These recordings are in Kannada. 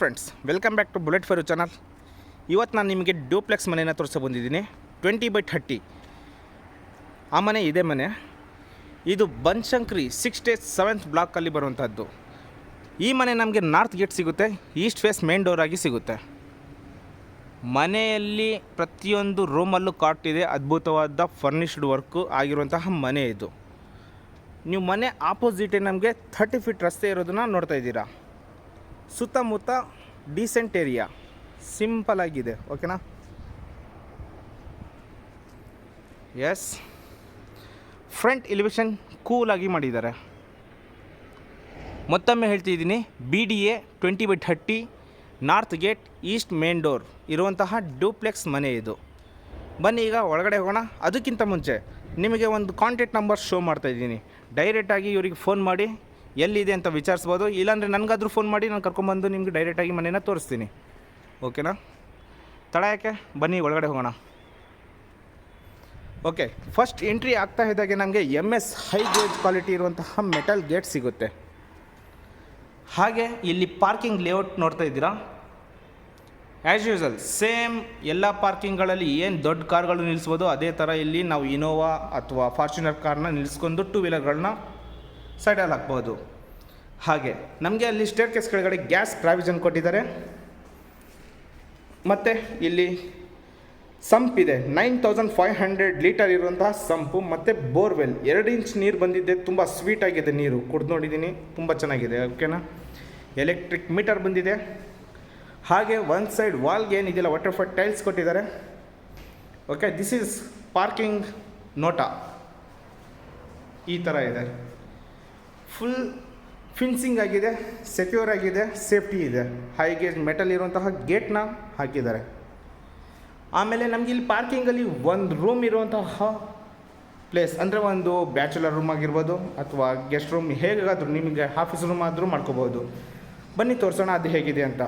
Friends welcome back to bullet fire channel ಇವತ್ತು ನಾನು ನಿಮಗೆ ಡ್ಯೂಪ್ಲೆಕ್ಸ್ ಮನೆಯನ್ನು ತೋರಿಸ ಬಂದಿದ್ದೀನಿ. ಟ್ವೆಂಟಿ ಬೈ ಥರ್ಟಿ ಆ ಮನೆ ಇದೇ ಮನೆ. ಇದು ಬನ್ಶಂಕ್ರಿ ಸಿಕ್ಸ್ ಡೇಸ್ ಸೆವೆಂತ್ ಬ್ಲಾಕಲ್ಲಿ ಬರುವಂಥದ್ದು ಈ ಮನೆ ನಮಗೆ ನಾರ್ತ್ ಗೇಟ್ ಸಿಗುತ್ತೆ ಈಸ್ಟ್ ಫೇಸ್ ಮೇನ್ ಡೋರ್ ಆಗಿ ಸಿಗುತ್ತೆ. ಮನೆಯಲ್ಲಿ ಪ್ರತಿಯೊಂದು ರೂಮಲ್ಲೂ ಕಾಟಿದೆ ಅದ್ಭುತವಾದ ಫರ್ನಿಷ್ಡ್ ವರ್ಕು ಆಗಿರುವಂತಹ ಮನೆ ಇದು. ನೀವು ಮನೆ ಆಪೋಸಿಟೇ ನಮಗೆ ಥರ್ಟಿ ಫೀಟ್ ರಸ್ತೆ ಇರೋದನ್ನ ನೋಡ್ತಾ ಇದ್ದೀರಾ. ಸುತ್ತಮುತ್ತ ಡೀಸೆಂಟ್ ಏರಿಯಾ ಸಿಂಪಲ್ ಆಗಿದೆ ಓಕೆನಾ ಎಸ್ ಫ್ರಂಟ್ ಎಲಿವೇಶನ್ ಕೂಲಾಗಿ ಮಾಡಿದ್ದಾರೆ. ಮತ್ತೊಮ್ಮೆ ಹೇಳ್ತಿದ್ದೀನಿ B D A twenty by thirty north gate east main door ಇರುವಂತಹ ಡ್ಯೂಪ್ಲೆಕ್ಸ್ ಮನೆ ಇದು. ಬನ್ನಿ ಈಗ ಒಳಗಡೆ ಹೋಗೋಣ. ಅದಕ್ಕಿಂತ ಮುಂಚೆ ನಿಮಗೆ ಒಂದು ಕಾಂಟ್ಯಾಕ್ಟ್ ನಂಬರ್ ಶೋ ಮಾಡ್ತಾ ಇದ್ದೀನಿ. ಡೈರೆಕ್ಟಾಗಿ ಇವರಿಗೆ ಫೋನ್ ಮಾಡಿ. ಎಲ್ಲಿದೆ ಅಂತ ವಿಚಾರಿಸ್ಬೋದು. ಇಲ್ಲಾಂದರೆ ನನಗಾದರೂ ಫೋನ್ ಮಾಡಿ ನಾನು ಕರ್ಕೊಂಬಂದು ನಿಮಗೆ ಡೈರೆಕ್ಟಾಗಿ ಮನೇನ ತೋರಿಸ್ತೀನಿ. ಓಕೆನಾ ತಡ ಯಾಕೆ? ಬನ್ನಿ, ಒಳಗಡೆ ಹೋಗೋಣ. ಓಕೆ ಫಸ್ಟ್ ಎಂಟ್ರಿ ಆಗ್ತಾ ಇದ್ದಾಗೆ ನಮಗೆ M S high gauge quality ಇರುವಂತಹ ಮೆಟಲ್ ಗೇಟ್ ಸಿಗುತ್ತೆ. ಹಾಗೆ ಇಲ್ಲಿ ಪಾರ್ಕಿಂಗ್ ಲೇಔಟ್ ನೋಡ್ತಾ ಇದ್ದೀರಾ? ಆ್ಯಸ್ ಯೂಸಲ್ ಸೇಮ್ ಎಲ್ಲ ಪಾರ್ಕಿಂಗ್ಗಳಲ್ಲಿ ಏನು ದೊಡ್ಡ ಕಾರ್ಗಳು ನಿಲ್ಲಿಸ್ಬೋದು ಅದೇ ಥರ ಇಲ್ಲಿ ನಾವು ಇನೋವಾ ಅಥವಾ ಫಾರ್ಚುನರ್ ಕಾರ್ನ ನಿಲ್ಲಿಸ್ಕೊಂಡು ಟೂ ವೀಲರ್ಗಳನ್ನ ಸೈಡಲ್ಲಿ ಆಗ್ಬೋದು ಹಾಗೆ, ನಮಗೆ ಅಲ್ಲಿ ಸ್ಟೇರ್ ಕೇಸ್ ಕೆಳಗಡೆ ಗ್ಯಾಸ್ ಪ್ರಾವಿಷನ್ ಕೊಟ್ಟಿದ್ದಾರೆ. ಮತ್ತು ಇಲ್ಲಿ ಸಂಪ್ ಇದೆ. Nine thousand five hundred litre ಇರುವಂತಹ ಸಂಪು ಮತ್ತು ಬೋರ್ವೆಲ್ ಎರಡು ಇಂಚ್ ನೀರು ಬಂದಿದ್ದೆ, ತುಂಬ ಸ್ವೀಟ್ ಆಗಿದೆ ನೀರು. ಕುಡ್ದು ನೋಡಿದ್ದೀನಿ ತುಂಬ ಚೆನ್ನಾಗಿದೆ ಓಕೆನಾ ಎಲೆಕ್ಟ್ರಿಕ್ ಮೀಟರ್ ಬಂದಿದೆ. ಹಾಗೆ ಒನ್ ಸೈಡ್ ವಾಲ್ಗೆ ಏನಿದೆಯಲ್ಲ ವಾಟರ್ ಫಾಲ್ ಟೈಲ್ಸ್ ಕೊಟ್ಟಿದ್ದಾರೆ. ಓಕೆ ದಿಸ್ ಈಸ್ ಪಾರ್ಕಿಂಗ್ ನೋಟ ಈ ಥರ ಇದೆ. ಫುಲ್ ಫಿನ್ಸಿಂಗ್ ಆಗಿದೆ ಸೆಕ್ಯೂರ್ ಆಗಿದೆ ಸೇಫ್ಟಿ ಇದೆ. ಹೈ ಗೇಜ್ ಮೆಟಲ್ ಇರುವಂತಹ ಗೇಟ್ನ ಹಾಕಿದ್ದಾರೆ. ಆಮೇಲೆ ನಮಗೆ ಇಲ್ಲಿ ಪಾರ್ಕಿಂಗಲ್ಲಿ ಒಂದು ರೂಮ್ ಇರುವಂತಹ ಪ್ಲೇಸ್ ಅಂದರೆ ಒಂದು ಬ್ಯಾಚುಲರ್ ರೂಮ್ ಆಗಿರ್ಬೋದು ಅಥವಾ ಗೆಸ್ಟ್ ರೂಮ್ ಹೇಗಾದರೂ ನಿಮಗೆ ಆಫೀಸ್ ರೂಮ್ ಆದರೂ ಮಾಡ್ಕೋಬೋದು. ಬನ್ನಿ ತೋರಿಸೋಣ ಅದು ಹೇಗಿದೆ ಅಂತ.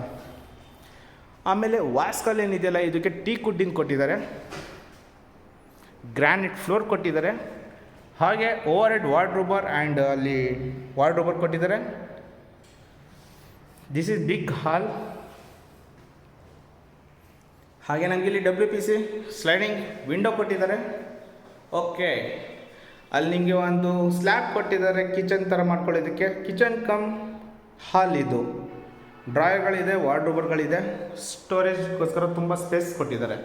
ಆಮೇಲೆ ವಾಸ್ಕಲ್ ಏನಿದೆಯಲ್ಲ, ಇದಕ್ಕೆ ಟೀ ಕುಡ್ಡಿಂಗ್ ಕೊಟ್ಟಿದ್ದಾರೆ. ಗ್ರಾನೈಟ್ ಫ್ಲೋರ್ ಕೊಟ್ಟಿದ್ದಾರೆ. ಹಾಗೆ ಓವರ್ ಹೆಡ್ ವಾರ್ಡ್ರೋಬರ್ ಆ್ಯಂಡ್ ಅಲ್ಲಿ ವಾರ್ಡ್ರೋಬರ್ ಕೊಟ್ಟಿದ್ದಾರೆ. ದಿಸ್ ಇಸ್ ಬಿಗ್ ಹಾಲ್ ಹಾಗೆ ನಮಗೆ ಇಲ್ಲಿ W P C sliding window ಕೊಟ್ಟಿದ್ದಾರೆ. ಓಕೆ ಅಲ್ಲಿ ನಿಮಗೆ ಒಂದು ಸ್ಲ್ಯಾಬ್ ಕೊಟ್ಟಿದ್ದಾರೆ ಕಿಚನ್ ಥರ ಮಾಡ್ಕೊಳ್ಳೋದಕ್ಕೆ. ಕಿಚನ್ ಕಮ್ ಹಾಲ್ ಇದು. ಡ್ರಾಯರ್ಗಳಿದೆ ವಾರ್ಡ್ರೋಬರ್ಗಳಿದೆ. ಸ್ಟೋರೇಜ್ಗೋಸ್ಕರ ತುಂಬ ಸ್ಪೇಸ್ ಕೊಟ್ಟಿದ್ದಾರೆ.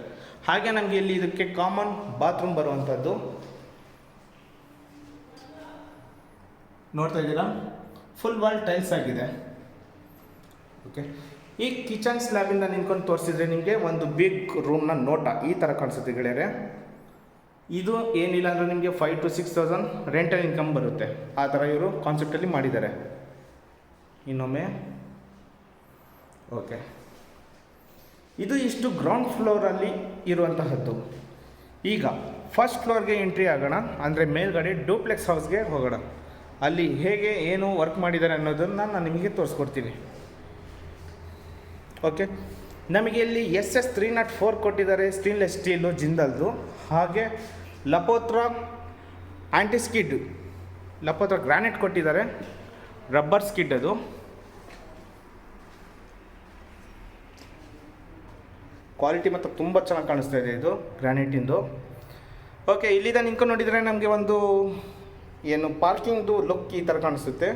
ಹಾಗೆ ನಮಗೆ ಇಲ್ಲಿ ಇದಕ್ಕೆ ಕಾಮನ್ ಬಾತ್ರೂಮ್ ಬರುವಂಥದ್ದು ನೋಡ್ತಾ ಇದ್ದೀರಾ? ಫುಲ್ ವಾಲ್ ಟೈಲ್ಸ್ ಆಗಿದೆ. ಓಕೆ ಈ ಕಿಚನ್ ಸ್ಲ್ಯಾಬಿಂದ ನಿಂತ್ಕೊಂಡು ತೋರಿಸಿದ್ರೆ ನಿಮಗೆ ಒಂದು ಬಿಗ್ ರೂಮ್ನ ನೋಟ ಈ ಥರ ಕಾಣಿಸುತ್ತೆ ಗೆಳೆಯರೆ. ಇದು ಏನಿಲ್ಲ ಅಂದರೆ ನಿಮಗೆ five to six thousand rental income ಬರುತ್ತೆ. ಆ ಥರ ಇವರು ಕಾನ್ಸೆಪ್ಟಲ್ಲಿ ಮಾಡಿದ್ದಾರೆ. ಇನ್ನೊಮ್ಮೆ. ಓಕೆ ಇದು ಇಷ್ಟು ಗ್ರೌಂಡ್ ಫ್ಲೋರಲ್ಲಿ ಇರುವಂತಹದ್ದು. ಈಗ ಫಸ್ಟ್ ಫ್ಲೋರ್ಗೆ ಎಂಟ್ರಿ ಆಗೋಣ. ಅಂದರೆ ಮೇಲ್ಗಡೆ ಡೂಪ್ಲೆಕ್ಸ್ ಹೌಸ್ಗೆ ಹೋಗೋಣ. ಅಲ್ಲಿ ಹೇಗೆ ಏನು ವರ್ಕ್ ಮಾಡಿದ್ದಾರೆ ಅನ್ನೋದನ್ನು ನಾನು ನಿಮಗೆ ತೋರಿಸ್ಕೊಡ್ತೀನಿ. ಓಕೆ ನಮಗೆ ಇಲ್ಲಿ S S three nought four ಕೊಟ್ಟಿದ್ದಾರೆ ಸ್ಟೇನ್ಲೆಸ್ ಸ್ಟೀಲು ಜಿಂದಲ್ದು. ಹಾಗೆ ಲಪೋತ್ರ ಆ್ಯಂಟಿ ಸ್ಕಿಡ್ ಲಪೋತ್ರ ಗ್ರಾನೈಟ್ ಕೊಟ್ಟಿದ್ದಾರೆ ರಬ್ಬರ್ ಸ್ಕಿಡ್ ಅದು. ಕ್ವಾಲಿಟಿ ಮತ್ತು ತುಂಬ ಚೆನ್ನಾಗಿ ಕಾಣಿಸ್ತಾ ಇದೆ ಇದು ಗ್ರಾನೈಟಿಂದು ಓಕೆ ಇಲ್ಲಿಂದ ನಿಂತ್ಕೊಂಡು ನೋಡಿದರೆ ನಮಗೆ ಒಂದು ಏನು ಪಾರ್ಕಿಂಗ್ದು ಲುಕ್ ಈ ಥರ ಕಾಣಿಸುತ್ತೆ.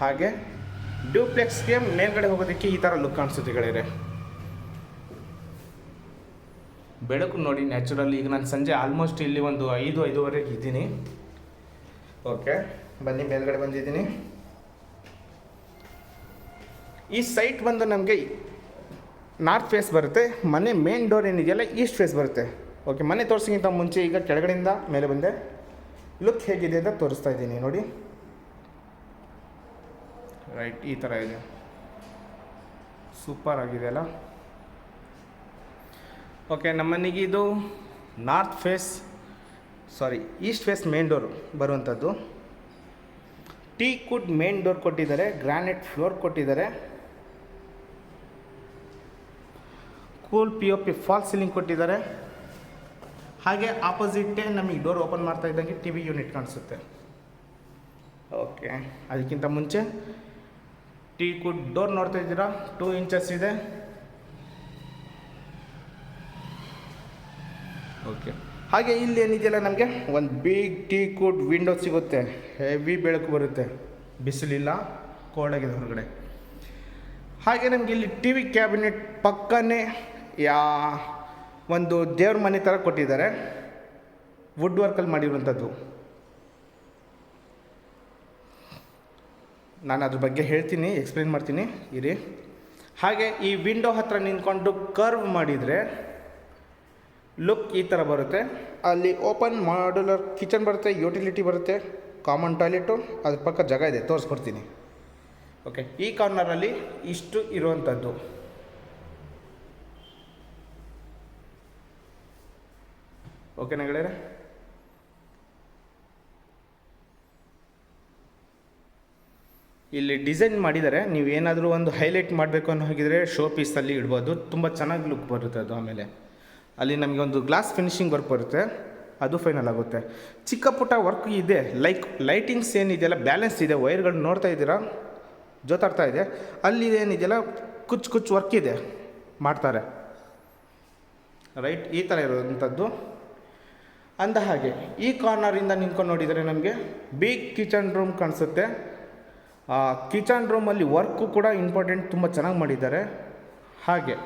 ಹಾಗೆ ಡ್ಯೂಪ್ಲೆಕ್ಸ್ಗೆ ಮೇಲ್ಗಡೆ ಹೋಗೋದಕ್ಕೆ ಈ ಥರ ಲುಕ್ ಕಾಣಿಸುತ್ತೆ ಗೆಳೆಯರೆ. ಬೆಳಕು ನೋಡಿ ನ್ಯಾಚುರಲ್. ಈಗ ನಾನು ಸಂಜೆ ಆಲ್ಮೋಸ್ಟ್ ಇಲ್ಲಿ ಒಂದು ಐದು, ಐದುವರೆಗೆ ಇದ್ದೀನಿ. ಓಕೆ, ಬನ್ನಿ, ಮೇಲ್ಗಡೆ ಬಂದಿದ್ದೀನಿ. ಈ ಸೈಟ್ ಬಂದು ನಮಗೆ ನಾರ್ತ್ ಫೇಸ್ ಬರುತ್ತೆ, ಮನೆ ಮೇನ್ ಡೋರ್ ಏನಿದೆಯಲ್ಲ ಈಸ್ಟ್ ಫೇಸ್ ಬರುತ್ತೆ. ಓಕೆ ಮನೆ ತೋರಿಸೋಕ್ಕಿಂತ ಮುಂಚೆ ಈಗ ಕೆಳಗಡೆಯಿಂದ ಮೇಲೆ ಬಂದೆ. ಲುಕ್ ಹೇಗಿದೆ ಅಂತ ತೋರಿಸ್ತಾ ಇದ್ದೀನಿ, ನೋಡಿ. ರೈಟ್, ಈ ಥರ ಇದೆ. ಸೂಪರ್ ಆಗಿದೆ ಅಲ್ಲ? ಓಕೆ ನಮ್ಮನೆಗೆ ಇದು north face sorry east face main door ಬರುವಂಥದ್ದು. ಟೀ ಕುಡ್ ಮೇನ್ ಡೋರ್ ಕೊಟ್ಟಿದ್ದಾರೆ ಗ್ರಾನೈಟ್ ಫ್ಲೋರ್ ಕೊಟ್ಟಿದ್ದಾರೆ. Cool P O P false ceiling ಕೊಟ್ಟಿದ್ದಾರೆ. ಹಾಗೆ ಆಪೋಸಿಟ್ಟೇ ನಮಗೆ ಡೋರ್ ಓಪನ್ ಮಾಡ್ತಾ ಇದ್ದಂಗೆ ಟಿ ವಿ ಯೂನಿಟ್ ಕಾಣಿಸುತ್ತೆ. ಓಕೆ ಅದಕ್ಕಿಂತ ಮುಂಚೆ ಟಿ ಕುಡ್ ಡೋರ್ ನೋಡ್ತಾ ಇದ್ದೀರಾ? ಟೂ ಇಂಚಸ್ ಇದೆ. ಓಕೆ ಹಾಗೆ ಇಲ್ಲಿ ಏನಿದೆಯಲ್ಲ ನಮಗೆ? ಒಂದು ಬಿಗ್ ಟೀ ಕುಡ್ ವಿಂಡೋ ಸಿಗುತ್ತೆ. ಹೆವಿ ಬೆಳಕು ಬರುತ್ತೆ. ಬಿಸಿಲಿಲ್ಲ ಕೋಲ್ಡಾಗಿದೆ ಹೊರಗಡೆ. ಹಾಗೆ ನಮಗೆ ಇಲ್ಲಿ ಟಿ ವಿ ಕ್ಯಾಬಿನೆಟ್ ಪಕ್ಕನೇ ಯಾ ಒಂದು ದೇವ್ರ ಮನೆ ಥರ ಕೊಟ್ಟಿದ್ದಾರೆ. ವುಡ್ ವರ್ಕಲ್ಲಿ ಮಾಡಿರುವಂಥದ್ದು. ನಾನು ಅದ್ರ ಬಗ್ಗೆ ಹೇಳ್ತೀನಿ ಎಕ್ಸ್ಪ್ಲೇನ್ ಮಾಡ್ತೀನಿ, ಇರಿ. ಹಾಗೆ ಈ ವಿಂಡೋ ಹತ್ರ ನಿಂತ್ಕೊಂಡು ಕರ್ವ್ ಮಾಡಿದರೆ ಲುಕ್ ಈ ಥರ ಬರುತ್ತೆ. ಅಲ್ಲಿ ಓಪನ್ ಮಾಡ್ಯುಲರ್ ಕಿಚನ್ ಬರುತ್ತೆ ಯುಟಿಲಿಟಿ ಬರುತ್ತೆ ಕಾಮನ್ ಟಾಯ್ಲೆಟು ಅದ್ರ ಪಕ್ಕ ಜಾಗ ಇದೆ, ತೋರಿಸ್ಕೊಡ್ತೀನಿ. ಓಕೆ ಈ ಕಾರ್ನರಲ್ಲಿ ಇಷ್ಟು ಇರುವಂಥದ್ದು. ಓಕೆನಾ ಗೆಳೆಯರೆ ಇಲ್ಲಿ ಡಿಸೈನ್ ಮಾಡಿದ್ದಾರೆ ನೀವು ಏನಾದರೂ ಒಂದು ಹೈಲೈಟ್ ಮಾಡಬೇಕು ಅನ್ನೋ ಹಾಗಿದ್ರೆ ಶೋ ಪೀಸಲ್ಲಿ ಇಡ್ಬೋದು. ತುಂಬ ಚೆನ್ನಾಗಿ ಲುಕ್ ಬರುತ್ತೆ ಅದು ಆಮೇಲೆ. ಅಲ್ಲಿ ನಮಗೆ ಒಂದು ಗ್ಲಾಸ್ ಫಿನಿಶಿಂಗ್ ವರ್ಕ್ ಬರುತ್ತೆ. ಅದು ಫೈನಲ್ ಆಗುತ್ತೆ. ಚಿಕ್ಕ ಪುಟ್ಟ ವರ್ಕ್ ಇದೆ. ಲೈಕ್ ಲೈಟಿಂಗ್ಸ್ ಏನಿದೆಯಲ್ಲ ಬ್ಯಾಲೆನ್ಸ್ ಇದೆ. ವೈರ್ಗಳು ನೋಡ್ತಾ ಇದ್ದೀರಾ? ಜೊತಾಡ್ತಾ ಇದೆ. ಅಲ್ಲಿ ಏನಿದೆಯಲ್ಲ, ಕುಚ್ ಕುಚ್ ವರ್ಕ್ ಇದೆ ಮಾಡ್ತಾರೆ. ರೈಟ್ ಈ ಥರ ಇರುವಂಥದ್ದು. ಅಂದ ಹಾಗೆ, ಈ ಕಾರ್ನರಿಂದ ನಿಂತ್ಕೊಂಡು ನೋಡಿದರೆ ನಮಗೆ ಬಿಗ್ ಕಿಚನ್ ರೂಮ್ ಕಾಣಿಸುತ್ತೆ. ಕಿಚನ್ ರೂಮಲ್ಲಿ ವರ್ಕು ಕೂಡ ಇಂಪಾರ್ಟೆಂಟ್ ತುಂಬ ಚೆನ್ನಾಗಿ ಮಾಡಿದ್ದಾರೆ. ಹಾಗೆ,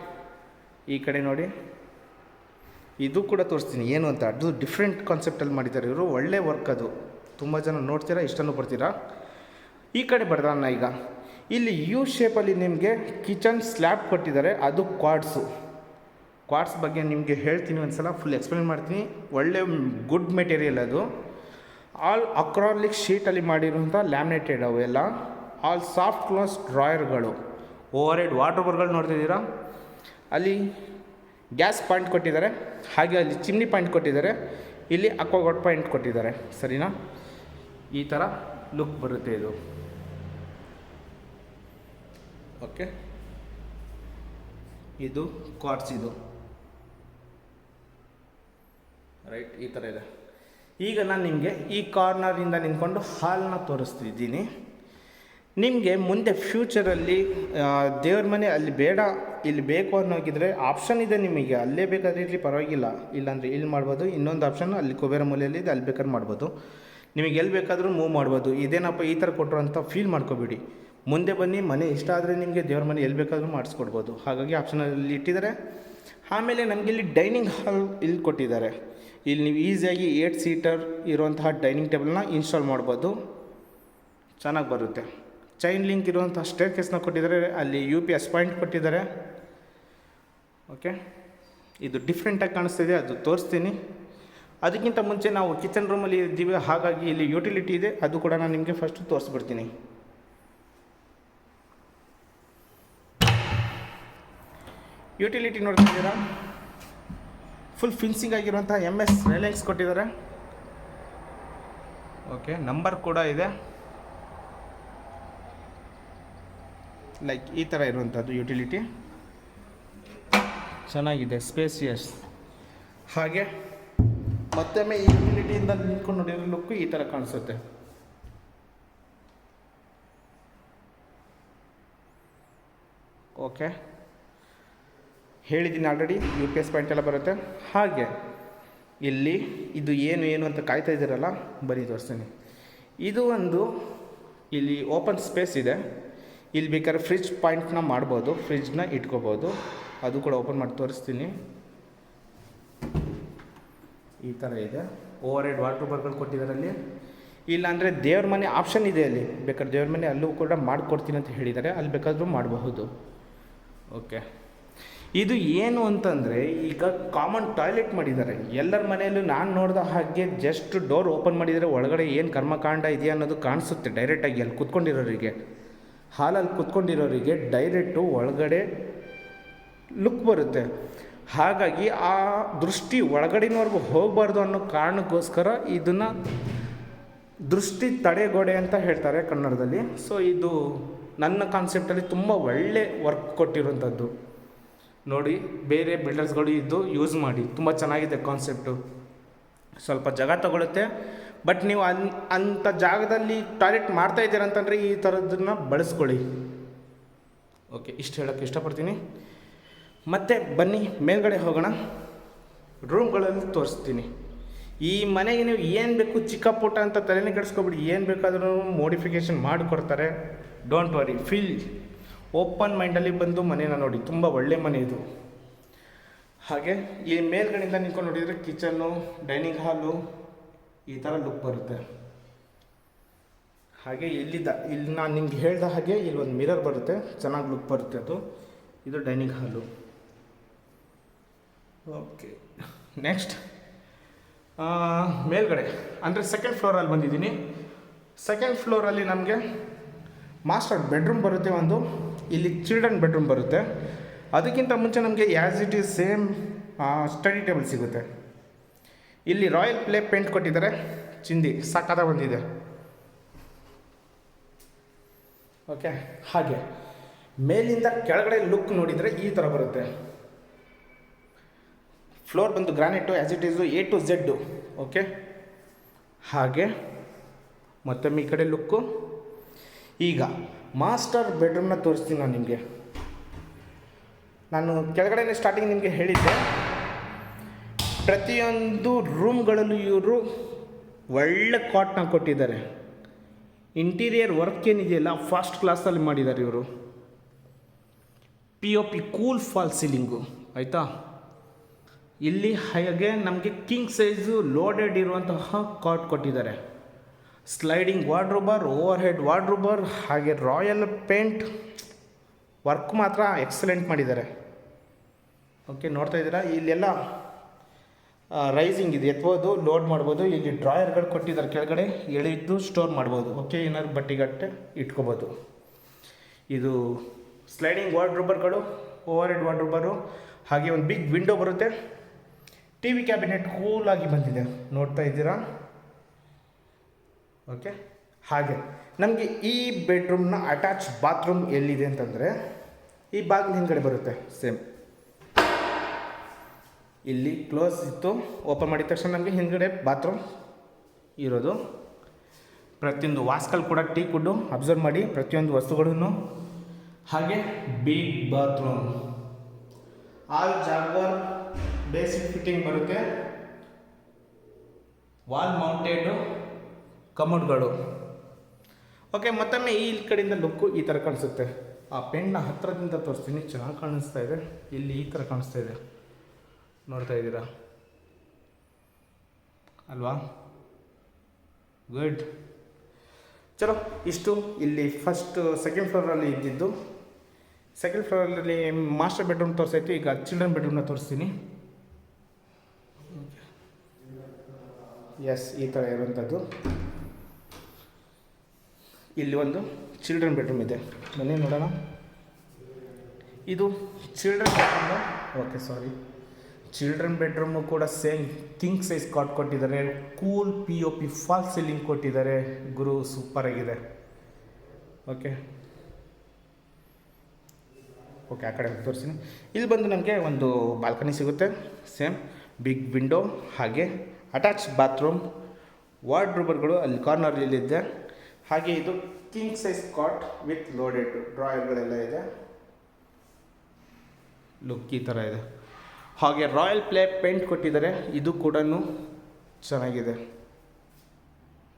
ಈ ಕಡೆ ನೋಡಿ. ಇದು ಕೂಡ ತೋರಿಸ್ತೀನಿ, ಏನು ಅಂತ? ಅದು ಡಿಫ್ರೆಂಟ್ ಕಾನ್ಸೆಪ್ಟಲ್ಲಿ ಮಾಡಿದ್ದಾರೆ ಇವರು. ಒಳ್ಳೆ ವರ್ಕ್ ಅದು. ತುಂಬ ಜನ ನೋಡ್ತೀರಾ ಇಷ್ಟನೂ ಬರ್ತೀರಾ ಈ ಕಡೆ ಬರ್ದಾನ ಈಗ. ಇಲ್ಲಿ ಯು ಶೇಪಲ್ಲಿ ನಿಮಗೆ ಕಿಚನ್ ಸ್ಲ್ಯಾಬ್ ಕೊಟ್ಟಿದ್ದಾರೆ, ಅದು ಕ್ವಾಡ್ಸು ಕ್ವಾಡ್ಸ್ ಬಗ್ಗೆ ನಿಮಗೆ ಹೇಳ್ತೀನಿ ಒಂದು ಸಲ ಫುಲ್ ಎಕ್ಸ್ಪ್ಲೇನ್ ಮಾಡ್ತೀನಿ. ಒಳ್ಳೆ ಗುಡ್ ಮೆಟೀರಿಯಲ್ ಅದು. ಆಲ್ ಅಕ್ರಾಲಿಕ್ ಶೀಟಲ್ಲಿ ಮಾಡಿರುವಂಥ ಲ್ಯಾಮಿನೇಟೆಡ್ ಅವೆಲ್ಲ. ಆಲ್ ಸಾಫ್ಟ್ ಕ್ಲೋಸ್ ಡ್ರಾಯರ್ಗಳು ಓವರ್ ಹೆಡ್ ವಾಟರ್ ಬರ್ಗಳು ನೋಡ್ತಿದ್ದೀರಾ? ಅಲ್ಲಿ ಗ್ಯಾಸ್ ಪಾಯಿಂಟ್ ಕೊಟ್ಟಿದ್ದಾರೆ. ಹಾಗೆ ಅಲ್ಲಿ ಚಿಮ್ನಿ ಪಾಯಿಂಟ್ ಕೊಟ್ಟಿದ್ದಾರೆ. ಇಲ್ಲಿ ಅಕ್ವಾಗಾಟ್ ಪಾಯಿಂಟ್ ಕೊಟ್ಟಿದ್ದಾರೆ. ಸರಿನಾ? ಈ ಥರ ಲುಕ್ ಬರುತ್ತೆ ಇದು. ಓಕೆ ಇದು ಕ್ವಾರ್ಟ್ಸ್ ಇದು. ರೈಟ್ ಈ ಥರ ಇದೆ. ಈಗ ನಾನು ನಿಮಗೆ ಈ ಕಾರ್ನರಿಂದ ನಿಂತ್ಕೊಂಡು ಹಾಲ್ನ ತೋರಿಸ್ತಿದ್ದೀನಿ. ನಿಮಗೆ ಮುಂದೆ ಫ್ಯೂಚರಲ್ಲಿ ದೇವ್ರ ಮನೆ ಅಲ್ಲಿ ಬೇಡ, ಇಲ್ಲಿ ಬೇಕು ಅನ್ನೋಗಿದ್ರೆ ಆಪ್ಷನ್ ಇದೆ ನಿಮಗೆ. ಅಲ್ಲೇ ಬೇಕಾದ್ರೆ ಇಲ್ಲಿ ಪರವಾಗಿಲ್ಲ. ಇಲ್ಲಾಂದರೆ ಇಲ್ಲಿ ಮಾಡ್ಬೋದು, ಇನ್ನೊಂದು ಆಪ್ಷನ್ ಅಲ್ಲಿ ಕುಬೇರ ಮೂಲೆಯಲ್ಲಿ ಇದೆ, ಅಲ್ಲಿ ಬೇಕಾದ್ರೆ ಮಾಡ್ಬೋದು. ನಿಮಗೆ ಎಲ್ಲಿ ಬೇಕಾದರೂ ಮೂವ್ ಮಾಡ್ಬೋದು. ಇದೇನಪ್ಪ ಈ ಥರ ಕೊಟ್ಟರು ಅಂತ ಫೀಲ್ ಮಾಡ್ಕೋಬೇಡಿ. ಮುಂದೆ ಬನ್ನಿ, ಮನೆ ಇಷ್ಟ ಆದರೆ ನಿಮಗೆ ದೇವ್ರ ಮನೆ ಎಲ್ಲಿ ಬೇಕಾದರೂ ಮಾಡಿಸ್ಕೊಡ್ಬೋದು. ಹಾಗಾಗಿ ಆಪ್ಷನಲ್ಲಿ ಇಟ್ಟಿದ್ದಾರೆ. ಆಮೇಲೆ ನಮಗೆ ಇಲ್ಲಿ ಡೈನಿಂಗ್ ಹಾಲ್ ಇಲ್ಲಿ ಕೊಟ್ಟಿದ್ದಾರೆ. ಇಲ್ಲಿ ನೀವು ಈಸಿಯಾಗಿ ಏಟ್ ಸೀಟರ್ ಇರುವಂತಹ ಡೈನಿಂಗ್ ಟೇಬಲ್ನ ಇನ್ಸ್ಟಾಲ್ ಮಾಡ್ಬೋದು. ಚೆನ್ನಾಗಿ ಬರುತ್ತೆ. ಚೈನ್ ಲಿಂಕ್ ಇರುವಂಥ ಸ್ಟೇರ್ ಕೇಸ್ನ ಕೊಟ್ಟಿದ್ದಾರೆ, ಅಲ್ಲಿ ಯು ಪಿ ಎಸ್ ಪಾಯಿಂಟ್ ಕೊಟ್ಟಿದ್ದಾರೆ. ಓಕೆ ಇದು ಡಿಫ್ರೆಂಟಾಗಿ ಕಾಣಿಸ್ತಿದೆ ಅದು ತೋರಿಸ್ತೀನಿ. ಅದಕ್ಕಿಂತ ಮುಂಚೆ ನಾವು ಕಿಚನ್ ರೂಮಲ್ಲಿ ಇದ್ದೀವಿ, ಹಾಗಾಗಿ ಇಲ್ಲಿ ಯುಟಿಲಿಟಿ ಇದೆ, ಅದು ಕೂಡ ನಾನು ನಿಮಗೆ ಫಸ್ಟು ತೋರಿಸ್ಬಿಡ್ತೀನಿ. ಯುಟಿಲಿಟಿ ನೋಡ್ತಿದ್ದೀರಾ ಫುಲ್ ಫಿನ್ಸಿಂಗ್ ಆಗಿರುವಂಥ ಎಂ ಎಸ್ ರಿಲಯನ್ಸ್ ಕೊಟ್ಟಿದ್ದಾರೆ. ಓಕೆ ನಂಬರ್ ಕೂಡ ಇದೆ. ಲೈಕ್ ಈ ಥರ ಇರುವಂಥದ್ದು ಯುಟಿಲಿಟಿ ಚೆನ್ನಾಗಿದೆ ಸ್ಪೇಸಿಯಸ್ ಹಾಗೆ ಮತ್ತೊಮ್ಮೆ ಈ ಯುಟಿಲಿಟಿಯಿಂದ ನಿಂತ್ಕೊಂಡು ನೋಡಿರೋ ಲುಕ್ಕು ಈ ಥರ ಕಾಣಿಸುತ್ತೆ. ಓಕೆ ಹೇಳಿದ್ದೀನಿ already U P S point ಎಲ್ಲ ಬರುತ್ತೆ. ಹಾಗೆ ಇಲ್ಲಿ ಇದು ಏನು ಏನು ಅಂತ ಕಾಯ್ತಾ ಇದ್ದೀರಲ್ಲ ಬರೀ ತೋರಿಸ್ತೀನಿ. ಇದು ಒಂದು ಇಲ್ಲಿ ಓಪನ್ ಸ್ಪೇಸ್ ಇದೆ. ಇಲ್ಲಿ ಬೇಕಾದ್ರೆ ಫ್ರಿಜ್ ಪಾಯಿಂಟ್ನ ಮಾಡ್ಬೋದು ಫ್ರಿಜ್ನ ಇಟ್ಕೋಬೋದು. ಅದು ಕೂಡ ಓಪನ್ ಮಾಡಿ ತೋರಿಸ್ತೀನಿ. ಈ ಥರ ಇದೆ. ಓವರ್ ಹೆಡ್ ವಾಟರ್ ಬರ್ಗಳು ಕೊಟ್ಟಿದ್ದಾರೆ ಅಲ್ಲಿ? ಇಲ್ಲಾಂದರೆ ದೇವ್ರ ಮನೆ ಆಪ್ಷನ್ ಇದೆ ಅಲ್ಲಿ. ಬೇಕಾದ್ರೆ ದೇವ್ರ ಮನೆ ಅಲ್ಲೂ ಕೂಡ ಮಾಡಿಕೊಡ್ತೀನಿ ಅಂತ ಹೇಳಿದ್ದಾರೆ. ಅಲ್ಲಿ ಬೇಕಾದರೂ ಮಾಡಬಹುದು. ಓಕೆ ಇದು ಏನು ಅಂತಂದರೆ ಈಗ ಕಾಮನ್ ಟಾಯ್ಲೆಟ್ ಮಾಡಿದ್ದಾರೆ. ಎಲ್ಲರ ಮನೆಯಲ್ಲೂ ನಾನು ನೋಡಿದ ಹಾಗೆ ಜಸ್ಟ್ ಡೋರ್ ಓಪನ್ ಮಾಡಿದರೆ ಒಳಗಡೆ ಏನು ಕರ್ಮಕಾಂಡ ಇದೆಯಾ ಅನ್ನೋದು ಕಾಣಿಸುತ್ತೆ ಡೈರೆಕ್ಟಾಗಿ ಅಲ್ಲಿ ಕುತ್ಕೊಂಡಿರೋರಿಗೆ. ಹಾಲಲ್ಲಿ ಕುತ್ಕೊಂಡಿರೋರಿಗೆ ಡೈರೆಕ್ಟು ಒಳಗಡೆ ಲುಕ್ ಬರುತ್ತೆ. ಹಾಗಾಗಿ ಆ ದೃಷ್ಟಿ ಒಳಗಡಿನವರೆಗೂ ಹೋಗಬಾರ್ದು ಅನ್ನೋ ಕಾರಣಕ್ಕೋಸ್ಕರ ಇದನ್ನು ದೃಷ್ಟಿ ತಡೆಗೋಡೆ ಅಂತ ಹೇಳ್ತಾರೆ ಕನ್ನಡದಲ್ಲಿ. ಸೊ ಇದು ನನ್ನ ಕಾನ್ಸೆಪ್ಟಲ್ಲಿ ತುಂಬ ಒಳ್ಳೆ ವರ್ಕ್ ಕೊಟ್ಟಿರುವಂಥದ್ದು ನೋಡಿ ಬೇರೆ ಬಿಲ್ಡರ್ಸ್ಗಳು ಇದ್ದು ಯೂಸ್ ಮಾಡಿ. ತುಂಬ ಚೆನ್ನಾಗಿದೆ ಕಾನ್ಸೆಪ್ಟು ಸ್ವಲ್ಪ ಜಾಗ ತಗೊಳುತ್ತೆ. ಬಟ್ ನೀವು ಅನ್ ಅಂಥ ಜಾಗದಲ್ಲಿ ಟಾಯ್ಲೆಟ್ ಮಾಡ್ತಾ ಇದ್ದೀರ ಅಂತಂದರೆ ಈ ಥರದನ್ನ ಬಳಸ್ಕೊಳ್ಳಿ. ಓಕೆ, ಇಷ್ಟು ಹೇಳೋಕ್ಕೆ ಇಷ್ಟಪಡ್ತೀನಿ. ಮತ್ತೆ ಬನ್ನಿ, ಮೇಲ್ಗಡೆ ಹೋಗೋಣ. ರೂಮ್ಗಳಲ್ಲಿ ತೋರಿಸ್ತೀನಿ. ಈ ಮನೆಗೆ ನೀವು ಏನು ಬೇಕು ಚಿಕ್ಕ ಪುಟ್ಟ ಅಂತ ತಲೆನೇ ಕೆಡಿಸ್ಕೊಬಿಡಿ. ಏನು ಬೇಕಾದರೂ ಮೋಡಿಫಿಕೇಷನ್ ಮಾಡಿಕೊಡ್ತಾರೆ. ಡೋಂಟ್ ವರಿ ಫೀಲ್ ಓಪನ್ ಮೈಂಡಲ್ಲಿ ಬಂದು ಮನೇನ ನೋಡಿ, ತುಂಬ ಒಳ್ಳೆ ಮನೆ ಇದು. ಹಾಗೆ ಈ ಮೇಲ್ಗಡೆಯಿಂದ ನಿಂತ್ಕೊಂಡು ನೋಡಿದರೆ ಕಿಚನ್ನು, ಡೈನಿಂಗ್ ಹಾಲು, ಈ ಥರ ಲುಕ್ ಬರುತ್ತೆ. ಹಾಗೆ ಇಲ್ಲಿದ್ದ ಇಲ್ಲಿ ನಾನು ನಿಮ್ಗೆ ಹೇಳ್ದ ಹಾಗೆ ಇಲ್ಲಿ ಒಂದು ಮಿರರ್ ಬರುತ್ತೆ, ಚೆನ್ನಾಗಿ ಲುಕ್ ಬರುತ್ತೆ ಅದು. ಇದು ಡೈನಿಂಗ್ ಹಾಲು. Okay, next. ಮೇಲ್ಗಡೆ, ಅಂದರೆ ಸೆಕೆಂಡ್ ಫ್ಲೋರಲ್ಲಿ ಬಂದಿದ್ದೀನಿ. ಸೆಕೆಂಡ್ ಫ್ಲೋರಲ್ಲಿ ನಮಗೆ ಮಾಸ್ಟರ್ ಬೆಡ್ರೂಮ್ ಬರುತ್ತೆ ಒಂದು. ಇಲ್ಲಿ ಚಿಲ್ಡ್ರನ್ ಬೆಡ್ರೂಮ್ ಬರುತ್ತೆ. ಅದಕ್ಕಿಂತ ಮುಂಚೆ ನಮಗೆ as it is same study table ಸಿಗುತ್ತೆ. ಇಲ್ಲಿ ರಾಯಲ್ ಪ್ಲೇ ಪೇಂಟ್ ಕೊಟ್ಟಿದ್ದಾರೆ. ಚಿಂದಿ ಸಾಕಾದ ಬಂದಿದೆ. ಓಕೆ ಹಾಗೆ. ಮೇಲಿಂದ ಕೆಳಗಡೆ ಲುಕ್ ನೋಡಿದರೆ ಈ ಥರ ಬರುತ್ತೆ. ಫ್ಲೋರ್ ಬಂದು granite as it is A to Z okay ಹಾಗೆ. ಮತ್ತೊಮ್ಮೆ ಈ ಕಡೆ ಲುಕ್ಕು ಈಗ ಮಾಸ್ಟರ್ ಬೆಡ್ರೂಮ್ನ ತೋರಿಸ್ತೀನಿ ನಾನು ನಿಮಗೆ. ನಾನು ಕೆಳಗಡೆ ಸ್ಟಾರ್ಟಿಂಗ್ ನಿಮಗೆ ಹೇಳಿದ್ದೆ. ಪ್ರತಿಯೊಂದು ರೂಮ್ಗಳಲ್ಲೂ ಇವರು ಒಳ್ಳೆ ಕಾಟ್ನ ಕೊಟ್ಟಿದ್ದಾರೆ. ಇಂಟೀರಿಯರ್ ವರ್ಕ್ ಏನಿದೆಯಲ್ಲ ಫಸ್ಟ್ ಕ್ಲಾಸಲ್ಲಿ ಮಾಡಿದ್ದಾರೆ ಇವರು. P O P cool false ceiling ಆಯಿತಾ? ಇಲ್ಲಿ ಹಾಗೆ ನಮಗೆ ಕಿಂಗ್ ಸೈಜು ಲೋಡೆಡ್ ಇರುವಂತಹ ಕಾಟ್ ಕೊಟ್ಟಿದ್ದಾರೆ. Sliding wardrobe over head wardrobe ಹಾಗೆ ರಾಯಲ್ ಪೇಂಟ್ ವರ್ಕ್ ಮಾತ್ರ ಎಕ್ಸಲೆಂಟ್ ಮಾಡಿದ್ದಾರೆ. ಓಕೆ ನೋಡ್ತಾ ಇದ್ದೀರಾ? ಇಲ್ಲೆಲ್ಲ ರೈಸಿಂಗ್ ಇದೆ. ಎತ್ಬೋದು ಲೋಡ್ ಮಾಡ್ಬೋದು. ಇಲ್ಲಿ ಡ್ರಾಯರ್ಗಳು ಕೊಟ್ಟಿದ್ದಾರೆ ಕೆಳಗಡೆ. ಎಳೆದು ಸ್ಟೋರ್ ಮಾಡ್ಬೋದು. ಓಕೆ ಏನಾದ್ರು ಬಟ್ಟೆಗಟ್ಟೆ ಇಟ್ಕೋಬೋದು. ಇದು ಸ್ಲೈಡಿಂಗ್ ವಾರ್ಡ್ರೋಬರ್ಗಳು ಓವರ್ ಹೆಡ್ ವಾರ್ಡ್ರೋಬರು ಹಾಗೆ ಒಂದು ಬಿಗ್ ವಿಂಡೋ ಬರುತ್ತೆ. ಟಿ ವಿ ಕ್ಯಾಬಿನೆಟ್ ಕೂಲಾಗಿ ಬಂದಿದೆ. ನೋಡ್ತಾ ಇದ್ದೀರಾ? ಓಕೆ ಹಾಗೆ. ನಮಗೆ ಈ ಬೆಡ್ರೂಮ್ನ ಅಟ್ಯಾಚ್ ಬಾತ್ರೂಮ್ ಎಲ್ಲಿದೆ ಅಂತಂದರೆ, ಈ ಬಾಗಿಲು ಹಿಂದ್ಗಡೆ ಬರುತ್ತೆ. ಸೇಮ್ ಇಲ್ಲಿ ಕ್ಲೋಸ್ ಇತ್ತು. ಓಪನ್ ಮಾಡಿದ ತಕ್ಷಣ ನಮಗೆ ಹಿಂದ್ಗಡೆ ಬಾತ್ರೂಮ್ ಇರೋದು. ಪ್ರತಿಯೊಂದು ವಾಸ್ಕಲ್ ಕೂಡ ಟೀ ಕುಡ್ಡು ಅಬ್ಸರ್ವ್ ಮಾಡಿ ಪ್ರತಿಯೊಂದು ವಸ್ತುಗಳನ್ನು. ಹಾಗೆ big bathroom all Jaquar basic fitting ಬರುತ್ತೆ. ವಾಲ್ ಮೌಂಟೆಡು ಕಮೋಡ್ಗಳು. ಓಕೆ ಮತ್ತೊಮ್ಮೆ ಈ ಕಡೆಯಿಂದ ಲುಕ್ಕು ಈ ಥರ ಕಾಣಿಸುತ್ತೆ. ಆ ಪೆಣ್ಣ ಹತ್ತಿರದಿಂದ ತೋರಿಸ್ತೀನಿ, ಚೆನ್ನಾಗಿ ಕಾಣಿಸ್ತಾ ಇದೆ. ಇಲ್ಲಿ ಈ ಥರ ಕಾಣಿಸ್ತಾ ಇದೆ. ನೋಡ್ತಾ ಇದ್ದೀರಾ? ಅಲ್ವಾ? ಗುಡ್ ಚಲೋ, ಇಷ್ಟು ಇಲ್ಲಿ ಫಸ್ಟ್ ಸೆಕೆಂಡ್ ಫ್ಲೋರಲ್ಲಿ ಇದ್ದಿದ್ದು. ಸೆಕೆಂಡ್ ಫ್ಲೋರಲ್ಲಿ ಮಾಸ್ಟರ್ ಬೆಡ್ರೂಮ್ ತೋರಿಸೈತಿ, ಈಗ ಚಿಲ್ಡ್ರನ್ ಬೆಡ್ರೂಮ್ನ ತೋರಿಸ್ತೀನಿ. ಎಸ್ ಈ ಥರ ಇರುವಂಥದ್ದು ಇಲ್ಲಿ ಒಂದು ಚಿಲ್ಡ್ರನ್ ಬೆಡ್ರೂಮ್ ಇದೆ. ಬನ್ನಿ ನೋಡೋಣ. ಇದು children bedroom okay sorry children bedroom ಕೂಡ ಸೇಮ್ ಕಿಂಗ್ ಸೈಜ್ ಕಾಟ್ ಕೊಟ್ಟಿದ್ದಾರೆ. Cool P O P false ceiling ಕೊಟ್ಟಿದ್ದಾರೆ. ಗುರು ಸೂಪರ್ ಆಗಿದೆ. ಓಕೆ ಓಕೆ ಆ ಕಡೆ ತೋರಿಸ್ತೀನಿ. ಇಲ್ಲಿ ಬಂದು ನಮಗೆ ಒಂದು ಬಾಲ್ಕನಿ ಸಿಗುತ್ತೆ. ಸೇಮ್ ಬಿಗ್ ವಿಂಡೋ ಹಾಗೆ ಅಟ್ಯಾಚ್ ಬಾತ್ರೂಮ್ ವಾರ್ಡ್ರೂಬರ್ಗಳು ಅಲ್ಲಿ ಕಾರ್ನರಲ್ಲಿದೆ ಹಾಗೆ ಇದು king size cot with loaded ಡ್ರಾಯರ್ಗಳೆಲ್ಲ ಇದೆ. ಲುಕ್ ಈ ಥರ ಇದೆ. ಹಾಗೆ ರಾಯಲ್ ಪ್ಲೇ ಪೇಂಟ್ ಕೊಟ್ಟಿದ್ದಾರೆ. ಇದು ಕೂಡ ಚೆನ್ನಾಗಿದೆ.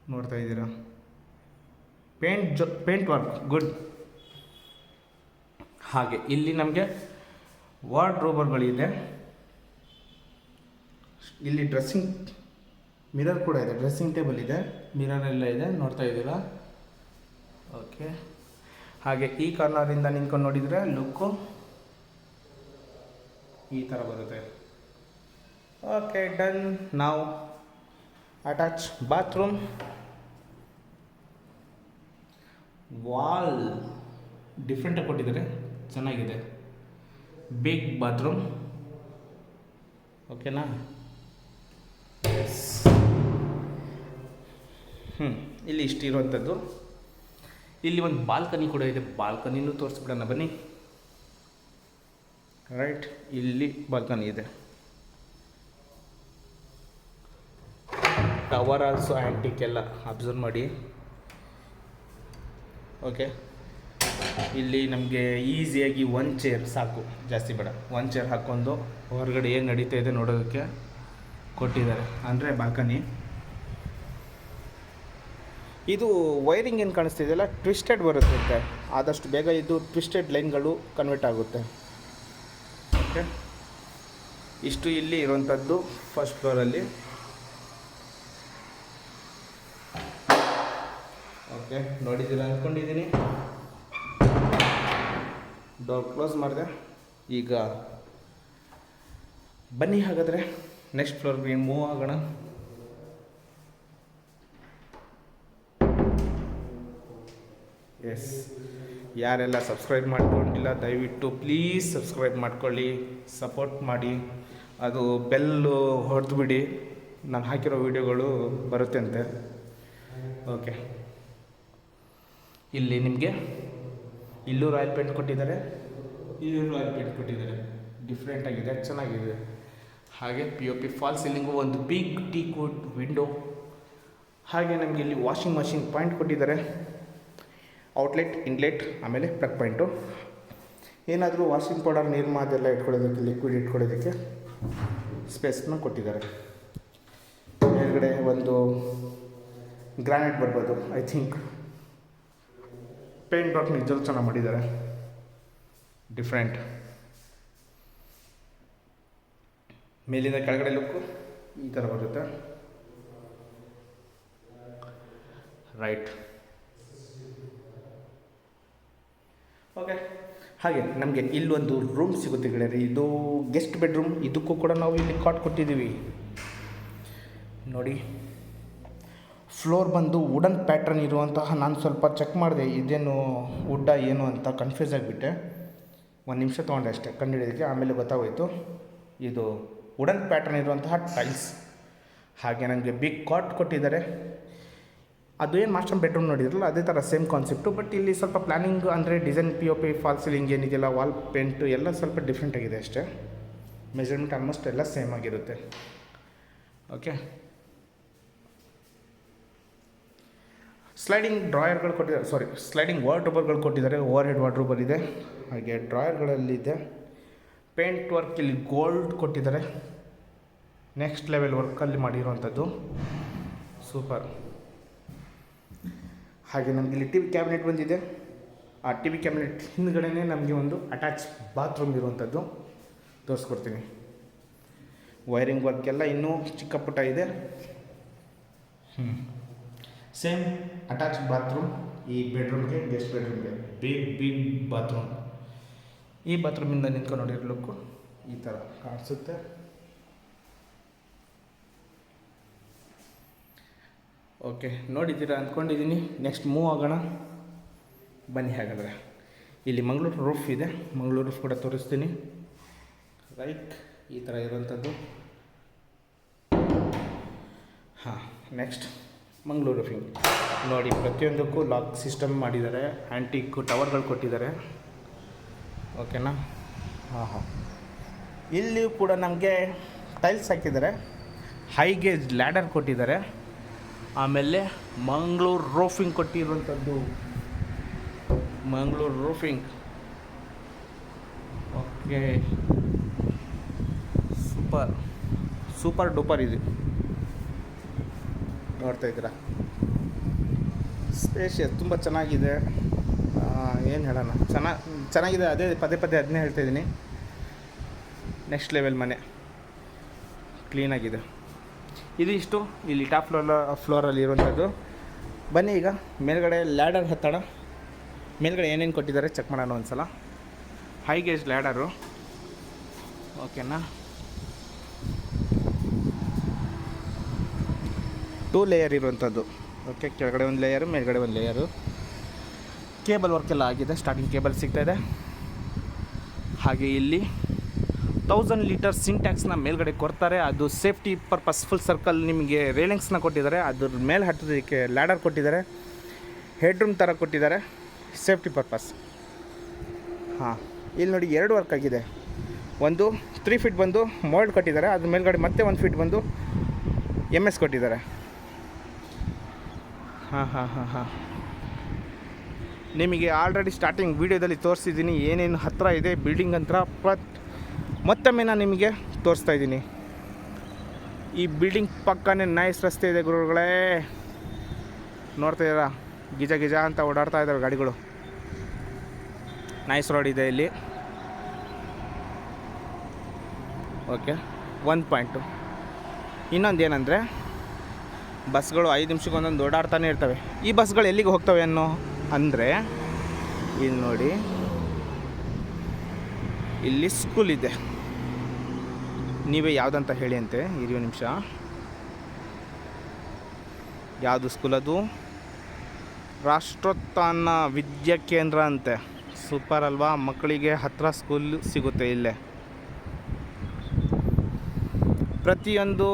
ನೋಡ್ತಾ ಇದ್ದೀರಾ? ಪೇಂಟ್ ಜೊ ಪೇಂಟ್ ವರ್ಕ್ ಗುಡ್ ಹಾಗೆ ಇಲ್ಲಿ ನಮಗೆ ವಾರ್ಡ್ರೋಬರ್ಗಳಿದೆ ಇಲ್ಲಿ ಡ್ರೆಸ್ಸಿಂಗ್ ಮಿರರ್ ಕೂಡ ಇದೆ. ಡ್ರೆಸ್ಸಿಂಗ್ ಟೇಬಲ್ ಇದೆ. ಮಿರರ್ ಎಲ್ಲ ಇದೆ. ನೋಡ್ತಾ ಇದ್ದೀರಾ? ಓಕೆ ಹಾಗೆ ಈ ಕಾರ್ನರಿಂದ ನಿಂತ್ಕೊಂಡು ನೋಡಿದರೆ ಲುಕ್ಕು ಈ ಥರ ಬರುತ್ತೆ. ಓಕೆ ಡನ್ ನಾವು ಅಟ್ಯಾಚ್ ಬಾತ್ರೂಮ್ ವಾಲ್ ಡಿಫ್ರೆಂಟಾಗಿ ಕೊಟ್ಟಿದ್ದಾರೆ. ಚೆನ್ನಾಗಿದೆ. ಬಿಗ್ ಬಾತ್ರೂಮ್ ಓಕೆನಾ ಹ್ಞೂ ಇಲ್ಲಿ ಇಷ್ಟು ಇರುವಂಥದ್ದು ಇಲ್ಲಿ ಒಂದು ಬಾಲ್ಕನಿ ಕೂಡ ಇದೆ. ಬಾಲ್ಕನಿನೂ ತೋರಿಸ್ಬಿಡೋಣ, ಬನ್ನಿ. ರೈಟ್ ಇಲ್ಲಿ ಬಾಲ್ಕನಿ ಇದೆ. ಟವರ್ ಆಲ್ಸೋ ಆ್ಯಂಟಿಕ್ ಎಲ್ಲ ಅಬ್ಸರ್ವ್ ಮಾಡಿ. ಓಕೆ ಇಲ್ಲಿ ನಮಗೆ ಈಸಿಯಾಗಿ ಒನ್ ಚೇರ್ ಸಾಕು. ಜಾಸ್ತಿ ಬೇಡ. ಒನ್ ಚೇರ್ ಹಾಕ್ಕೊಂಡು ಹೊರಗಡೆ ಏನು ನಡೀತಾ ಇದೆ ನೋಡೋದಕ್ಕೆ ಕೊಟ್ಟಿದ್ದಾರೆ. ಅಂದರೆ ಬಾಲ್ಕನಿ. ಇದು ವೈರಿಂಗ್ ಏನು ಕಾಣಿಸ್ತಿದೆಯಲ್ಲ ಟ್ವಿಸ್ಟೆಡ್ ಬರುತ್ತೆ ಆದಷ್ಟು ಬೇಗ ಇದು ಟ್ವಿಸ್ಟೆಡ್ ಲೈನ್ಗಳು ಕನ್ವರ್ಟ್ ಆಗುತ್ತೆ. ಓಕೆ ಇಷ್ಟು ಇಲ್ಲಿ ಇರುವಂಥದ್ದು ಫಸ್ಟ್ ಫ್ಲೋರಲ್ಲಿ ಓಕೆ ನೋಡಿದ್ದೀರಾ? ಅಂದ್ಕೊಂಡಿದ್ದೀನಿ ಡೋರ್ ಕ್ಲೋಸ್ ಮಾಡಿದೆ. ಈಗ ಬನ್ನಿ ಹಾಗಾದರೆ. ನೆಕ್ಸ್ಟ್ ಫ್ಲೋರ್ಗೆ ಮೂವ್ ಆಗೋಣ. ಎಸ್ ಯಾರೆಲ್ಲ ಸಬ್ಸ್ಕ್ರೈಬ್ ಮಾಡ್ಕೊಂಡಿಲ್ಲ, ದಯವಿಟ್ಟು ಪ್ಲೀಸ್ ಸಬ್ಸ್ಕ್ರೈಬ್ ಮಾಡ್ಕೊಳ್ಳಿ ಸಪೋರ್ಟ್ ಮಾಡಿ. ಅದು ಬೆಲ್ಲು ಹೊಡೆದ್ಬಿಡಿ. ನಾನು ಹಾಕಿರೋ ವೀಡಿಯೋಗಳು ಬರುತ್ತೆ ಅಂತೆ. ಓಕೆ ಇಲ್ಲಿ ನಿಮಗೆ ಇಲ್ಲೂ ರಾಯಲ್ ಪೇಂಟ್ ಕೊಟ್ಟಿದ್ದಾರೆ. ಇಲ್ಲೂ ರಾಯಲ್ ಪೇಂಟ್ ಕೊಟ್ಟಿದ್ದಾರೆ. ಡಿಫ್ರೆಂಟ್ ಆಗಿದೆ, ಚೆನ್ನಾಗಿದೆ. ಹಾಗೆ P O P fall ceiling ಒಂದು ಬಿಗ್ ಟೀ ಕೋಟ್ ವಿಂಡೋ ಹಾಗೆ ನಮಗೆ ಇಲ್ಲಿ ವಾಷಿಂಗ್ ಮಷಿನ್ ಪಾಯಿಂಟ್ ಕೊಟ್ಟಿದ್ದಾರೆ. ಔಟ್ಲೆಟ್, ಇನ್ಲೆಟ್, ಆಮೇಲೆ ಪ್ಲಗ್ ಪಾಯಿಂಟು. ಏನಾದರೂ ವಾಷಿಂಗ್ ಪೌಡರ್, ನೀರು ಮಾದೆಲ್ಲ ಇಟ್ಕೊಳ್ಳೋದಕ್ಕೆ ಲಿಕ್ವಿಡ್ ಇಟ್ಕೊಳ್ಳೋದಕ್ಕೆ ಸ್ಪೇಸ್ನ ಕೊಟ್ಟಿದ್ದಾರೆ. ಮೇಲ್ಗಡೆ ಒಂದು ಗ್ರಾನೈಟ್ ಬರ್ಬೋದು ಐ ಥಿಂಕ್ ಪೇಂಟ್ ವರ್ಕ್ ನಿಜವೂ ಚೆನ್ನಾಗಿ ಮಾಡಿದ್ದಾರೆ. ಡಿಫ್ರೆಂಟ್ ಮೇಲಿಂದ ಕೆಳಗಡೆ ಲುಕ್ಕು ಈ ಥರ ಬರುತ್ತೆ. ರೈಟ್ ಓಕೆ ಹಾಗೆ ನಮಗೆ ಇಲ್ಲೊಂದು ರೂಮ್ ಸಿಗುತ್ತೆ ಗೆಳೆಯರೆ. ಇದು ಗೆಸ್ಟ್ ಬೆಡ್ರೂಮ್ ಇದಕ್ಕೂ ಕೂಡ ನಾವು ಇಲ್ಲಿ ಕಾಟ್ ಕೊಟ್ಟಿದ್ದೀವಿ. ನೋಡಿ. ಫ್ಲೋರ್ ಬಂದು ವುಡನ್ ಪ್ಯಾಟ್ರನ್ ಇರುವಂತಹ ನಾನು ಸ್ವಲ್ಪ ಚೆಕ್ ಮಾಡಿದೆ. ಇದೇನು ವುಡ್ಡ ಏನು ಅಂತ ಕನ್ಫ್ಯೂಸ್ ಆಗಿಬಿಟ್ಟೆ. ಒಂದು ನಿಮಿಷ ತೊಗೊಂಡೆ ಅಷ್ಟೇ. ಕಂಡುಹಿಡಿಯೋದಕ್ಕೆ ಆಮೇಲೆ ಗೊತ್ತಾಗೋಯಿತು. ಇದು ವುಡನ್ ಪ್ಯಾಟ್ರನ್ ಇರುವಂತಹ ಟೈಲ್ಸ್ ಹಾಗೆ ನನಗೆ ಬಿಗ್ ಕಾಟ್ ಕೊಟ್ಟಿದ್ದಾರೆ. ಅದು ಏನು ಮಾಸ್ಟರ್ ಬೆಡ್ರೂಮ್ ನೋಡಿದ್ರಲ್ಲ, ಅದೇ ಥರ ಸೇಮ್ ಕಾನ್ಸೆಪ್ಟು ಬಟ್ ಇಲ್ಲಿ ಸ್ವಲ್ಪ ಪ್ಲಾನಿಂಗ್ ಅಂದರೆ design P O P fall ceiling ಏನಿದೆಯಲ್ಲ ವಾಲ್ ಪೇಂಟು ಎಲ್ಲ ಸ್ವಲ್ಪ ಡಿಫ್ರೆಂಟ್ ಆಗಿದೆ ಅಷ್ಟೇ. ಮೆಜರ್ಮೆಂಟ್ ಆಲ್ಮೋಸ್ಟ್ ಎಲ್ಲ ಸೇಮ್ ಆಗಿರುತ್ತೆ. ಓಕೆ ಸ್ಲೈಡಿಂಗ್ ಡ್ರಾಯರ್ಗಳು ಕೊಟ್ಟಿದ್ದಾರೆ ಸಾರಿ ಸ್ಲೈಡಿಂಗ್ ವಾರ್ಡ್ರೋಬರ್ಗಳು ಕೊಟ್ಟಿದ್ದಾರೆ ಓವರ್ ಹೆಡ್ ವಾರ್ಡ್ರೋಬರ್ ಇದೆ. ಹಾಗೆ ಡ್ರಾಯರ್ಗಳಲ್ಲಿದೆ ಪೇಂಟ್ ವರ್ಕ್ ಇಲ್ಲಿ ಗೋಲ್ಡ್ ಕೊಟ್ಟಿದ್ದಾರೆ. ನೆಕ್ಸ್ಟ್ ಲೆವೆಲ್ ವರ್ಕಲ್ಲಿ ಮಾಡಿರುವಂಥದ್ದು ಸೂಪರ್ ಹಾಗೆ ನಮಗೆ ಇಲ್ಲಿ ಟಿ ವಿ ಕ್ಯಾಬಿನೆಟ್ ಬಂದಿದೆ. ಆ ಟಿ ವಿ ಕ್ಯಾಬಿನೆಟ್ ಹಿಂದ್ಗಡೆನೇ ನಮಗೆ ಒಂದು ಅಟ್ಯಾಚ್ ಬಾತ್ರೂಮ್ ಇರುವಂಥದ್ದು. ತೋರಿಸ್ಕೊಡ್ತೀನಿ. ವೈರಿಂಗ್ ವರ್ಕ್ ಎಲ್ಲ ಇನ್ನೂ ಚಿಕ್ಕ ಪುಟ್ಟ ಇದೆ. ಹ್ಞೂ ಸೇಮ್ ಅಟ್ಯಾಚ್ ಬಾತ್ರೂಮ್ ಈ ಬೆಡ್ರೂಮ್ಗೆ ಗೆಸ್ಟ್ ಬೆಡ್ರೂಮ್ಗೆ ಬಿಗ್ ಬಿಗ್ ಬಾತ್ರೂಮ್ ಈ ಬಾತ್ರೂಮಿಂದ ನಿಂತ್ಕೊಂಡು ನೋಡಿರ್ಲಿಕ್ಕೂ ಈ ಥರ ಕಾಣಿಸುತ್ತೆ. ಓಕೆ, ನೋಡಿದ್ದೀರಾ, ಅಂದ್ಕೊಂಡಿದ್ದೀನಿ. ನೆಕ್ಸ್ಟ್ ಮೂವ್ ಆಗೋಣ. ಬನ್ನಿ ಹಾಗಾದರೆ. ಇಲ್ಲಿ ಮಂಗಳೂರು ರೂಫ್ ಇದೆ. ಮಂಗಳೂರು ರೂಫ್ ಕೂಡ ತೋರಿಸ್ತೀನಿ. ರೈಟ್ ಈ ಥರ ಇರುವಂಥದ್ದು ಹಾಂ ನೆಕ್ಸ್ಟ್ ಮಂಗಳೂರು ರೂಫಿಂಗ್ ನೋಡಿ, ಪ್ರತಿಯೊಂದಕ್ಕೂ ಲಾಕ್ ಸಿಸ್ಟಮ್ ಮಾಡಿದ್ದಾರೆ. ಆ್ಯಂಟಿಕ್ ಟವರ್ಗಳು ಕೊಟ್ಟಿದ್ದಾರೆ. ಓಕೆನಾ? ಹಾಂ ಹಾಂ. ಇಲ್ಲಿಯೂ ಕೂಡ ನಮಗೆ ಟೈಲ್ಸ್ ಹಾಕಿದ್ದಾರೆ. ಹೈಗೇಜ್ ಲ್ಯಾಡರ್ ಕೊಟ್ಟಿದ್ದಾರೆ. ಆಮೇಲೆ ಮಂಗಳೂರು ರೋಫಿಂಗ್ ಕೊಟ್ಟಿರುವಂಥದ್ದು. Mangaluru roofing. Okay. Super. Super duper ಇದು. ನೋಡ್ತಾ ಇದ್ದೀರಾ? ಸ್ಪೇಷಿಯಸ್ ತುಂಬ ಚೆನ್ನಾಗಿದೆ. ಏನು ಹೇಳೋಣ? ಚೆನ್ನಾಗಿ ಚೆನ್ನಾಗಿದೆ. ಅದೇ ಪದೇ ಪದೇ ಅದನ್ನೇ ಹೇಳ್ತಾ ಇದ್ದೀನಿ. ನೆಕ್ಸ್ಟ್ ಲೆವೆಲ್ ಮನೆ. ಕ್ಲೀನಾಗಿದೆ ಇದು ಇಷ್ಟು. ಇಲ್ಲಿ ಟಾಪ್ ಫ್ಲೋರ್ ಫ್ಲೋರಲ್ಲಿ ಇರುವಂಥದ್ದು. ಬನ್ನಿ ಈಗ, ಮೇಲ್ಗಡೆ ಲ್ಯಾಡರ್ ಹತ್ತೋಣ. ಮೇಲ್ಗಡೆ ಏನೇನು ಕೊಟ್ಟಿದ್ದಾರೆ ಚೆಕ್ ಮಾಡೋಣ ಒಂದು ಸಲ ಹೈ ಗೇಜ್ ಲ್ಯಾಡರು ಓಕೆನಾ ಟೂ ಲೇಯರ್ ಇರುವಂಥದ್ದು. ಓಕೆ ಕೆಳಗಡೆ ಒಂದು ಲೇಯರು ಮೇಲ್ಗಡೆ ಒಂದು ಲೇಯರು ಕೇಬಲ್ ವರ್ಕ್ ಎಲ್ಲ ಆಗಿದೆ. ಸ್ಟಾರ್ಟಿಂಗ್ ಕೇಬಲ್ ಸಿಗ್ತಾಯಿದೆ ಹಾಗೆ ಇಲ್ಲಿ ತೌಸಂಡ್ ಲೀಟರ್ ಸಿಂಟ್ಯಾಕ್ಸ್ನ ಮೇಲ್ಗಡೆ ಕೊಡ್ತಾರೆ. ಅದು ಸೇಫ್ಟಿ ಪರ್ಪಸ್ ಫುಲ್ ಸರ್ಕಲ್ ನಿಮಗೆ ರೇಲಿಂಗ್ಸ್ನ ಕೊಟ್ಟಿದ್ದಾರೆ. ಅದ್ರ ಮೇಲೆ ಹತ್ತೋದಕ್ಕೆ ಲ್ಯಾಡರ್ ಕೊಟ್ಟಿದ್ದಾರೆ. ಹೆಡ್ರೂಮ್ ಥರ ಕೊಟ್ಟಿದ್ದಾರೆ. ಸೇಫ್ಟಿ ಪರ್ಪಸ್ ಹಾಂ ಇಲ್ಲಿ ನೋಡಿ ಎರಡು ವರ್ಕ್ ಆಗಿದೆ. ಒಂದು ತ್ರೀ ಫೀಟ್ ಬಂದು ಮೋಲ್ಡ್ ಕೊಟ್ಟಿದ್ದಾರೆ. ಅದ್ರ ಮೇಲ್ಗಡೆ ಮತ್ತೆ ಒಂದು ಫೀಟ್ ಬಂದು ಎಂ ಎಸ್ ಕೊಟ್ಟಿದ್ದಾರೆ. ಹಾಂ ಹಾಂ ಹಾಂ ಹಾಂ. ನಿಮಗೆ ಆಲ್ರೆಡಿ ಸ್ಟಾರ್ಟಿಂಗ್ ವೀಡಿಯೋದಲ್ಲಿ ತೋರಿಸಿದ್ದೀನಿ. ಏನೇನು ಹತ್ತಿರ ಇದೆ ಬಿಲ್ಡಿಂಗ್ ಹತ್ರ. ಪ್ರತ್ ಮತ್ತೊಮ್ಮೆ ನಾನು ನಿಮಗೆ ತೋರಿಸ್ತಾ ಇದ್ದೀನಿ. ಈ ಬಿಲ್ಡಿಂಗ್ ಪಕ್ಕನೇ ನೈಸ್ ರಸ್ತೆ ಇದೆ ಗುರುಗಳೇ. ನೋಡ್ತಾ ಇದ್ದೀರಾ? ಗಿಜ ಗಿಜ ಅಂತ ಓಡಾಡ್ತಾ ಇದ್ದಾವೆ ಗಾಡಿಗಳು. ನೈಸ್ ರೋಡ್ ಇದೆ ಇಲ್ಲಿ. ಓಕೆ ಒಂದು ಪಾಯಿಂಟು ಇನ್ನೊಂದು ಏನಂದರೆ, ಬಸ್ಗಳು ಐದು ನಿಮಿಷಕ್ಕೆ ಒಂದೊಂದು ಓಡಾಡ್ತಾನೆ ಇರ್ತವೆ. ಈ ಬಸ್ಗಳು ಎಲ್ಲಿಗೆ ಹೋಗ್ತವೆ ಅನ್ನೋ, ಅಂದರೆ, ಇಲ್ಲಿ ನೋಡಿ. ಇಲ್ಲಿ ಸ್ಕೂಲ್ ಇದೆ. ನೀವೇ ಯಾವುದಂತ ಹೇಳಿ ಅಂತೆ ಇರಿ ಒಂದು ನಿಮಿಷ. ಯಾವುದು ಸ್ಕೂಲ್ ಅದು? ರಾಷ್ಟ್ರೋತ್ಥಾನ ವಿದ್ಯಾ ಕೇಂದ್ರ ಅಂತೆ. ಸೂಪರ್ ಅಲ್ವಾ? ಮಕ್ಕಳಿಗೆ ಹತ್ತಿರ ಸ್ಕೂಲ್ ಸಿಗುತ್ತೆ ಇಲ್ಲೇ. ಪ್ರತಿಯೊಂದು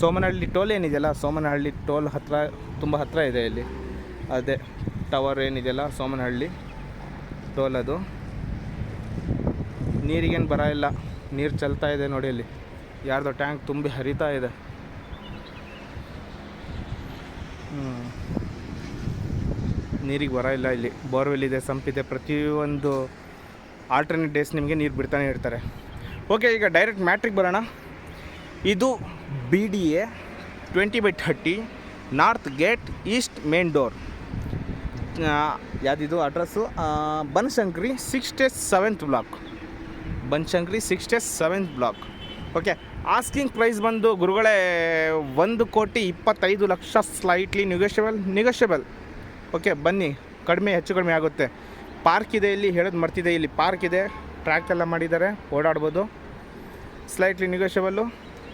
ಸೋಮನಹಳ್ಳಿ ಟೋಲ್ ಏನಿದೆಯಲ್ಲ, ಸೋಮನಹಳ್ಳಿ ಟೋಲ್ ಹತ್ತಿರ ತುಂಬ ಹತ್ತಿರ ಇದೆ ಇಲ್ಲಿ. ಅದೇ ಟವರ್ ಏನಿದೆಯಲ್ಲ, ಸೋಮನಹಳ್ಳಿ ಟೋಲ್ ಅದು. ನೀರಿಗೇನು ಬರ ಇಲ್ಲ. ನೀರು ಚೆಲ್ತಾ ಇದೆ ನೋಡಿ ಅಲ್ಲಿ ಯಾರ್ದೋ ಟ್ಯಾಂಕ್ ತುಂಬಿ ಹರಿತಾ ಇದೆ. ನೀರಿಗೆ ಬರ ಇಲ್ಲ ಇಲ್ಲಿ. ಬೋರ್ವೆಲ್ ಇದೆ ಸಂಪಿದೆ, ಪ್ರತಿಯೊಂದು ಆಲ್ಟರ್ನೇಟ್ ಡೇಸ್ ನಿಮಗೆ ನೀರು ಬಿಡ್ತಾನೆ ಇರ್ತಾರೆ. ಓಕೆ ಈಗ ಡೈರೆಕ್ಟ್ ಮ್ಯಾಟ್ರಿಗೆ ಬರೋಣ. ಇದು B D A twenty by thirty north gate east main door ಯಾವುದಿದು? Address Banashankari sixty seventh block Banashankari sixty seventh block. Okay asking price ಬಂದು ಗುರುಗಳೇ, ಒಂದು ಕೋಟಿ ಇಪ್ಪತ್ತೈದು lakh slightly negotiable negotiable okay ಬನ್ನಿ, ಕಡಿಮೆ ಹೆಚ್ಚು ಕಡಿಮೆ ಆಗುತ್ತೆ. ಪಾರ್ಕ್ ಇದೆ ಇಲ್ಲಿ, ಹೇಳೋದು ಮರ್ತಿದೆ ಇಲ್ಲಿ. ಪಾರ್ಕ್ ಇದೆ ಟ್ರ್ಯಾಕ್ ಎಲ್ಲ ಮಾಡಿದ್ದಾರೆ, ಓಡಾಡ್ಬೋದು. ಸ್ಲೈಟ್ಲಿ ನಿಗೋಷಿಯಬಲ್ಲು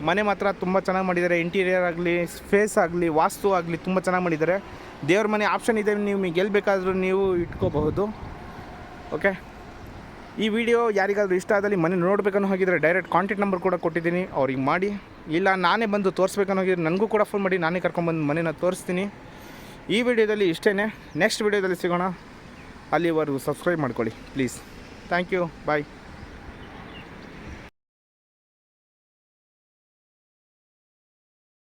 ಮನೆ ಮಾತ್ರ ತುಂಬ ಚೆನ್ನಾಗಿ ಮಾಡಿದ್ದಾರೆ. ಇಂಟೀರಿಯರ್ ಆಗಲಿ ಸ್ಪೇಸ್ ಆಗಲಿ, ವಾಸ್ತು ಆಗಲಿ ತುಂಬ ಚೆನ್ನಾಗಿ ಮಾಡಿದ್ದಾರೆ. ದೇವ್ರ ಮನೆ ಆಪ್ಷನ್ ಇದೆ, ನೀವು ಗೆಲ್ಲಬೇಕಾದ್ರೂ ನೀವು ಇಟ್ಕೋಬಹುದು. ಓಕೆ ಈ ವಿಡಿಯೋ ಯಾರಿಗಾದರೂ ಇಷ್ಟ ಆದಲ್ಲಿ ಮನೆ ನೋಡಬೇಕನ್ನೋ ಹೋಗಿದರೆ ಡೈರೆಕ್ಟ್ ಕಾಂಟ್ಯಾಕ್ಟ್ ನಂಬರ್ ಕೂಡ ಕೊಟ್ಟಿದ್ದೀನಿ. ಅವ್ರಿಗೆ ಮಾಡಿ. ಇಲ್ಲ, ನಾನೇ ಬಂದು ತೋರಿಸ್ಬೇಕನ್ನೋ ಹೋಗಿದ್ರೆ ನನಗೂ ಕೂಡ ಫೋನ್ ಮಾಡಿ. ನಾನೇ ಕರ್ಕೊಂಬಂದು ಮನೇನ ತೋರಿಸ್ತೀನಿ. ಈ ವಿಡಿಯೋದಲ್ಲಿ ಇಷ್ಟೇ ನೆಕ್ಸ್ಟ್ ವಿಡಿಯೋದಲ್ಲಿ ಸಿಗೋಣ. ಅಲ್ಲಿವರೆಗೂ ಸಬ್ಸ್ಕ್ರೈಬ್ ಮಾಡ್ಕೊಳ್ಳಿ. Please thank you bye